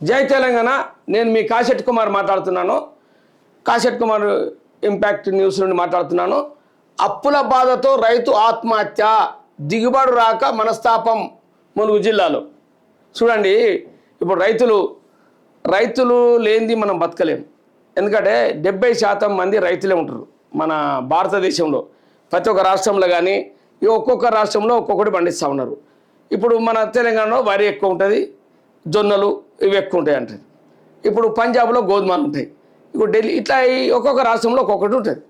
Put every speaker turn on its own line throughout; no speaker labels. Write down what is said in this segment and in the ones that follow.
జై తెలంగాణ. నేను మీ కాశెట్ కుమార్ మాట్లాడుతున్నాను. కాశెట్ కుమార్ ఇంపాక్ట్ న్యూస్ నుండి మాట్లాడుతున్నాను. అప్పుల బాధతో రైతు ఆత్మహత్య దిగుబడి రాక మనస్తాపం ములుగు జిల్లాలో. చూడండి ఇప్పుడు రైతులు రైతులు లేనిది మనం బతకలేం. ఎందుకంటే డెబ్బై శాతం మంది రైతులే ఉంటారు మన భారతదేశంలో. ప్రతి ఒక్క రాష్ట్రంలో కానీ ఈ ఒక్కొక్క రాష్ట్రంలో ఒక్కొక్కటి పండిస్తూ ఉన్నారు. ఇప్పుడు మన తెలంగాణలో వరి ఎక్కువ ఉంటుంది జొన్నలు ఇవి ఎక్కువ ఉంటాయి అంటారు. ఇప్పుడు పంజాబ్లో గోధుమలు ఉంటాయి. ఇప్పుడు ఢిల్లీ ఇట్లా ఈ ఒక్కొక్క రాష్ట్రంలో ఒక్కొక్కటి ఉంటుంది.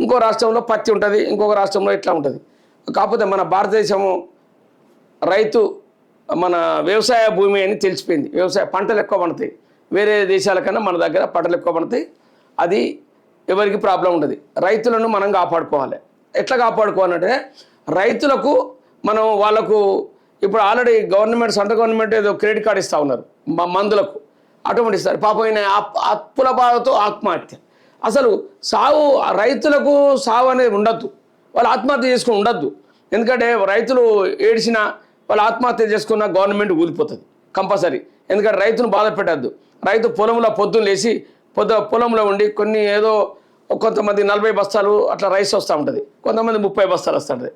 ఇంకో రాష్ట్రంలో పత్తి ఉంటుంది ఇంకొక రాష్ట్రంలో ఇట్లా ఉంటుంది. కాకపోతే మన భారతదేశము రైతు మన వ్యవసాయ భూమి అని తెలిసిపోయింది. వ్యవసాయ పంటలు ఎక్కువ పండుతాయి. వేరే దేశాల కన్నా మన దగ్గర పంటలు ఎక్కువ పండుతాయి. అది ఎవరికి ప్రాబ్లం ఉండదు. రైతులను మనం కాపాడుకోవాలి. ఎట్లా కాపాడుకోవాలంటే రైతులకు మనం వాళ్ళకు ఇప్పుడు ఆల్రెడీ గవర్నమెంట్ సెంట్రల్ గవర్నమెంట్ ఏదో క్రెడిట్ కార్డు ఇస్తూ ఉన్నారు మందులకు. అటువంటి ఇస్తారు పాపం అప్- అప్పుల బాధతో ఆత్మహత్య. అసలు సావు రైతులకు సావు అనేది ఉండద్దు. వాళ్ళు ఆత్మహత్య చేసుకుని ఉండద్దు. ఎందుకంటే రైతులు ఏడిచినా వాళ్ళు ఆత్మహత్య చేసుకున్న గవర్నమెంట్ ఊదిపోతుంది కంపల్సరీ. ఎందుకంటే రైతును బాధ పెట్టద్దు. రైతు పొలంలో పొద్దున్న లేచి పొద్దు పొలంలో ఉండి కొన్ని ఏదో కొంతమంది నలభై బస్తాలు అట్లా రైస్ వస్తూ ఉంటుంది. కొంతమంది ముప్పై బస్తాలు వస్తుంటుంది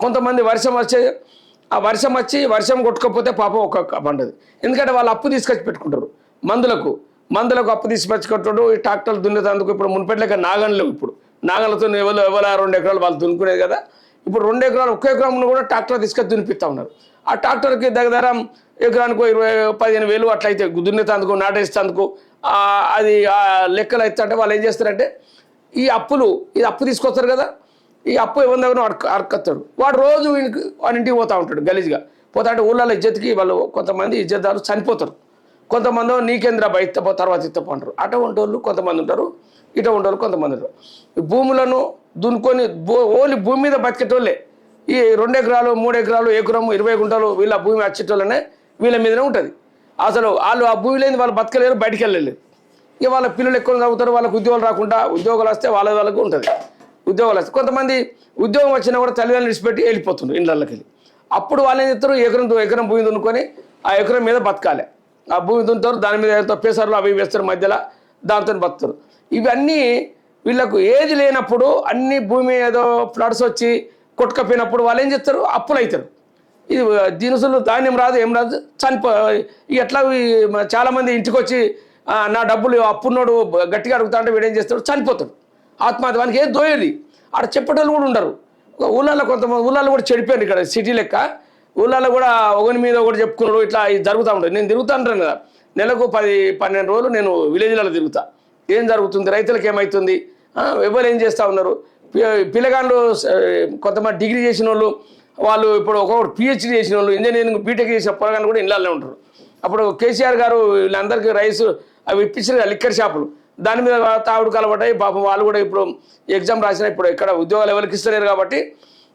కొంతమంది వర్షం వచ్చే ఆ వర్షం వచ్చి వర్షం కొట్టుకోకపోతే పాపం ఒక్కొక్క పండదు. ఎందుకంటే వాళ్ళు అప్పు తీసుకొచ్చి పెట్టుకుంటారు. మందులకు మందులకు అప్పు తీసుకొచ్చి కట్టుడు ఈ ట్రాక్టర్లు దున్నేటందుకు ఇప్పుడు మున్పెట్లకి నాగన్లు ఇప్పుడు. నాగన్లతో ఎవరు ఎవరు రెండు ఎకరాలు వాళ్ళు దున్నుకునేది కదా. ఇప్పుడు రెండు ఎకరాలు ఒక్క ఎకరంను కూడా ట్రాక్టర్ తీసుకొచ్చి దున్నిపిస్తూ ఉన్నారు. ఆ ట్రాక్టర్కి దగ్గర ఎకరానికి ఇరవై పదిహేను వేలు అట్లయితే దున్నేతందుకు నాటేస్తందుకు అది లెక్కలు అయితే అంటే వాళ్ళు ఏం చేస్తారంటే ఈ అప్పులు ఇది అప్పు తీసుకొస్తారు కదా. ఈ అప్పు ఎవరి దగ్గర అడక అడకత్తాడు. వాడు రోజు వీనికి వాడి ఇంటికి పోతూ ఉంటాడు గలీజ్గా. పోతా అంటే ఊళ్ళలో ఇజ్జత్కి వాళ్ళు కొంతమంది ఇజ్జత్దారు చనిపోతారు. కొంతమంది నీకేంద్ర బయట తర్వాత ఇత్తపో అంటారు. అటువంటి వాళ్ళు కొంతమంది ఉంటారు ఇట ఉండేవాళ్ళు కొంతమంది ఉంటారు. ఈ భూములను దున్నుకొని భూ ఓన్లీ భూమి మీద బతికేటోళ్ళే. ఈ రెండు ఎకరాలు మూడు ఎకరాలు ఎకరము ఇరవై గుంటలు వీళ్ళ భూమి వచ్చేటోళ్ళనే వీళ్ళ మీదనే ఉంటుంది. అసలు వాళ్ళు ఆ భూమి లేని వాళ్ళు బతకలేరు బయటికి వెళ్ళలేదు ఇక వాళ్ళ పిల్లలు ఎక్కువ చదువుతారు వాళ్ళకి ఉద్యోగాలు రాకుండా ఉద్యోగాలు వస్తే వాళ్ళ వాళ్ళకు ఉంటుంది. ఉద్యోగాలు వస్తాయి. కొంతమంది ఉద్యోగం వచ్చినా కూడా తల్లిదండ్రులు విడిచిపెట్టి వెళ్ళిపోతుండ్రు ఇళ్ళకి వెళ్ళి అప్పుడు వాళ్ళు ఏం చేస్తారు? ఎకరం ఎకరం భూమి దున్నుకొని ఆ ఎకరం మీద బతకాలి. ఆ భూమి దున్నుతారు దాని మీద ఏదో పేసర్లు అవి వేస్తారు మధ్యలో దాంతో బతుకుతారు. ఇవన్నీ వీళ్ళకు ఏది లేనప్పుడు అన్ని భూమి ఏదో ఫ్లడ్స్ వచ్చి కొట్టుకపోయినప్పుడు వాళ్ళు ఏం చేస్తారు? అప్పులు అవుతారు ఇది దినుసులు ధాన్యం రాదు ఏం రాదు చనిపో ఎట్లా ఈ చాలామంది ఇంటికి వచ్చి నా డబ్బులు అప్పున్నోడు గట్టిగా అడుగుతా అంటే వీడు ఏం చేస్తాడు? చనిపోతాడు. ఆత్మహత్య వానికి ఏం దోయేది? ఆడ చెప్పేటోళ్ళు కూడా ఉండరు. ఒక ఊళ్ళల్లో కొంతమంది ఊళ్ళల్లో కూడా చెడిపోయారు ఇక్కడ సిటీ లెక్క. ఊళ్ళల్లో కూడా ఒకరి మీద ఒకటి చెప్పుకున్నాడు ఇట్లా జరుగుతూ ఉంటుంది. నేను తిరుగుతా కదా. నెలకు పది పన్నెండు రోజులు నేను విలేజ్లలో తిరుగుతా. ఏం జరుగుతుంది? రైతులకు ఏమవుతుంది ఎవరు ఏం చేస్తూ ఉన్నారు? పిల్లగాళ్ళు కొంతమంది డిగ్రీ చేసిన వాళ్ళు వాళ్ళు ఇప్పుడు ఒక్కొక్కరు పిహెచ్డీ చేసిన వాళ్ళు ఇంజనీరింగ్ బీటెక్ చేసిన పొరగాళ్ళు కూడా ఇళ్ళల్లో ఉంటారు. అప్పుడు కేసీఆర్ గారు వీళ్ళందరికీ రైస్ అవి ఇప్పించిన లిక్కర్ షాపులు. దాని మీద తాగుడు కలబడ్డాయి పాపం వాళ్ళు కూడా ఇప్పుడు ఎగ్జామ్ రాసిన ఇప్పుడు ఇక్కడ ఉద్యోగాలు ఎవరికి ఇస్తలేరు కాబట్టి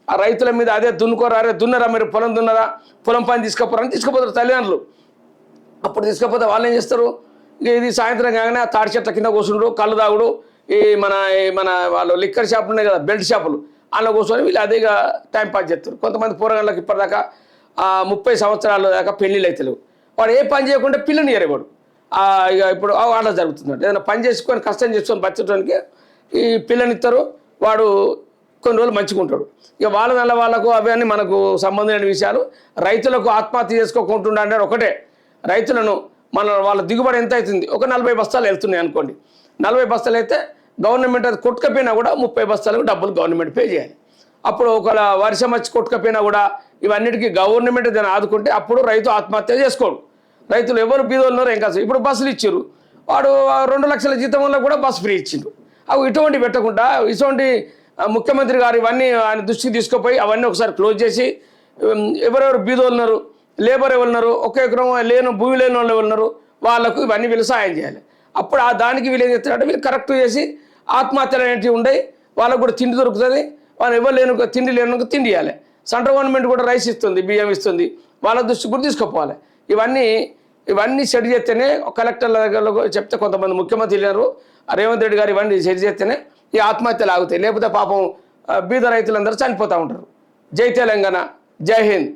ఆ రైతుల మీద అదే దున్నుకోరా అరే దున్నరా మీరు పొలం దున్నరా పొలం పని తీసుకుపోరని తీసుకుపోతారు తల్లిదండ్రులు. అప్పుడు తీసుకపోతే వాళ్ళు ఏం చేస్తారు? ఇక ఇది సాయంత్రం కాగానే ఆ తాడి చెట్ల కింద కూర్చుండ్రు కళ్ళు తాగుడు ఈ మన ఈ మన వాళ్ళు లిక్కర్ షాపులు ఉన్నాయి కదా బెల్ట్ షాపులు అందులో కూర్చొని వీళ్ళు అదే టైం పాస్ చేస్తారు. కొంతమంది పూరగాళ్ళకి ఇప్పటిదాకా ముప్పై సంవత్సరాల దాకా పెళ్ళిళ్ళు అవుతలేవు వాడు ఏ పని చేయకుండా పిల్లని ఎరగడు. ఇక ఇప్పుడు ఆ అట్లా జరుగుతుంది ఏదైనా పని చేసుకొని కష్టం చేసుకొని బతకడానికి ఈ పిల్లనిస్తారు వాడు కొన్ని రోజులు మంచిగా ఉంటాడు. ఇక వాళ్ళ నెల వాళ్ళకు అవన్నీ మనకు సంబంధమైన విషయాలు. రైతులకు ఆత్మహత్య చేసుకోకుండా అంటే ఒకటే. రైతులను మన వాళ్ళ దిగుబడి ఎంత అవుతుంది? ఒక నలభై బస్తాలు వెళ్తున్నాయి అనుకోండి. నలభై బస్తాలు అయితే గవర్నమెంట్ అది కొట్టుకపోయినా కూడా ముప్పై బస్తాలకు డబ్బులు గవర్నమెంట్ పే చేయాలి. అప్పుడు ఒక వర్షం వచ్చి కొట్టుకపోయినా కూడా ఇవన్నిటికీ గవర్నమెంట్ దాన్ని ఆదుకుంటే అప్పుడు రైతు ఆత్మహత్య చేసుకోడు. రైతులు ఎవరు బీదోళ్ళు ఏం కాదు. ఇప్పుడు బస్సులు ఇచ్చారు. వాడు ఆ రెండు లక్షల జీతం వల్ల కూడా బస్సు ఫ్రీ ఇచ్చిండు. అవి ఇటువంటి పెట్టకుండా ఇటువంటి ముఖ్యమంత్రి గారు ఇవన్నీ ఆయన దృష్టికి తీసుకుపోయి అవన్నీ ఒకసారి క్లోజ్ చేసి ఎవరెవరు బీదోళ్ళున్నారు లేబర్ ఎవరు ఉన్నారు ఒక ఎకరం లేని భూమి లేని వాళ్ళు ఎవరున్నారు వాళ్ళకు ఇవన్నీ వీళ్ళు సాయం చేయాలి. అప్పుడు ఆ దానికి వీళ్ళు ఏం చేస్తారంటే వీళ్ళు కరెక్ట్ చేసి ఆత్మహత్యలు అనేటివి ఉండయి వాళ్ళకు కూడా తిండి దొరుకుతుంది. వాళ్ళు ఎవరు లేను తిండి లేను తిండి ఇవ్వాలి. సెంట్రల్ గవర్నమెంట్ కూడా రైస్ ఇస్తుంది బియ్యం ఇస్తుంది. వాళ్ళ దృష్టి కూడా తీసుకుపోవాలి. ఇవన్నీ ఇవన్నీ సెట్ చేస్తేనే కలెక్టర్ల దగ్గర చెప్తే కొంతమంది ముఖ్యమంత్రి లేరు. రేవంత్ రెడ్డి గారు ఇవన్నీ సెట్ చేస్తేనే ఈ ఆత్మహత్యలు ఆగుతాయి. లేకపోతే పాపం బీద రైతులందరూ చనిపోతూ ఉంటారు. జై తెలంగాణ జై హింద్.